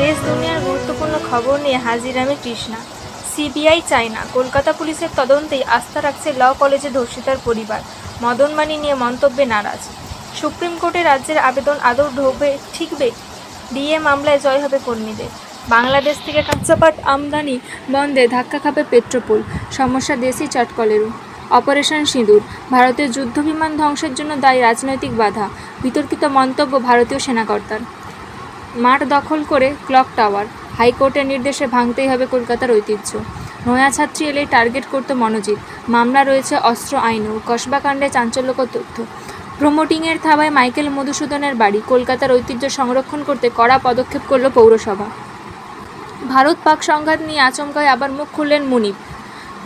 দেশ দুনিয়ার গুরুত্বপূর্ণ খবর নিয়ে হাজির আমি কৃষ্ণা। সিবিআই চায় না। কলকাতা পুলিশের তদন্তেই আস্থা রাখছে ল কলেজে ধর্ষিতার পরিবার। মদনমানি নিয়ে মন্তব্যে নারাজ। সুপ্রিম কোর্টে রাজ্যের আবেদন আদৌ ঢোকবে, ঠিকবে? ডিএ মামলায় জয় হবে কর্মীদের। বাংলাদেশ থেকে কাঁচাপাট আমদানি বন্ধে ধাক্কা খাবে পেট্রোপোল। সমস্যা দেশি চটকলেরও। অপারেশন সিঁদুর। ভারতের যুদ্ধবিমান ধ্বংসের জন্য দায়ী রাজনৈতিক বাধা। বিতর্কিত মন্তব্য ভারতীয় সেনাকর্তার। মাঠ দখল করে ক্লক টাওয়ার। হাইকোর্টের নির্দেশে ভাঙতেই হবে কলকাতার ঐতিহ্য। নয়া ছাত্রী এলেই টার্গেট করতে মনোজিৎ। মামলা রয়েছে অস্ত্র আইনেও কসবাকাণ্ডে চাঞ্চল্যকর তথ্য। প্রমোটিংয়ের থাবায় মাইকেল মধুসূদনের বাড়ি। কলকাতার ঐতিহ্য সংরক্ষণ করতে কড়া পদক্ষেপ করল পৌরসভা। ভারত পাক সংঘাত নিয়ে আচমকায় আবার মুখ খুললেন মুনিব।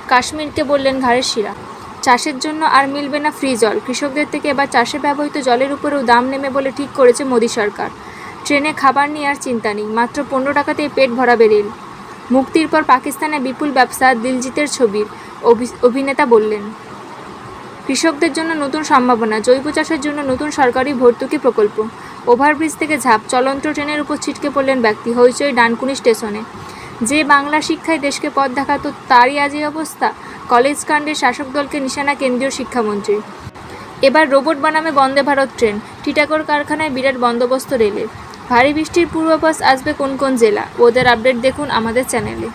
কাশ্মীরকে বললেন ঘাড়ের শিরা। চাষের জন্য আর মিলবে না ফ্রি জল। কৃষকদের থেকে এবার চাষে ব্যবহৃত জলের উপরেও দাম নেমে বলে ঠিক করেছে মোদী সরকার। ট্রেনে খাবার নিয়ে আর চিন্তা নেই, মাত্র পনেরো টাকাতেই পেট ভরাবে রেল মুক্তির পর পাকিস্তানে বিপুল ব্যবসা দিলজিতের ছবির অভি- অভিনেতা বললেন, কৃষকদের জন্য নতুন সম্ভাবনা, জৈব চাষের জন্য নতুন সরকারি ভর্তুকি প্রকল্প। ওভারব্রিজ থেকে ঝাঁপ, চলন্ত ট্রেনের উপর ছিটকে পড়লেন ব্যক্তি, হইচই ডানকুনি স্টেশনে। যে বাংলা শিক্ষায় দেশকে পথ দেখাতো, তারই আজ এই অবস্থা, কলেজ কাণ্ডের শাসক দলকে নিশানা কেন্দ্রীয় শিক্ষামন্ত্রী এবার রোবট বানামে বন্দে ভারত ট্রেন, টিটাগড় কারখানায় বিরাট বন্দোবস্ত রেলের ভারী বৃষ্টির পূর্বাভাস আসবে কোন কোন জেলা? ওদের আপডেট দেখুন আমাদের চ্যানেলে।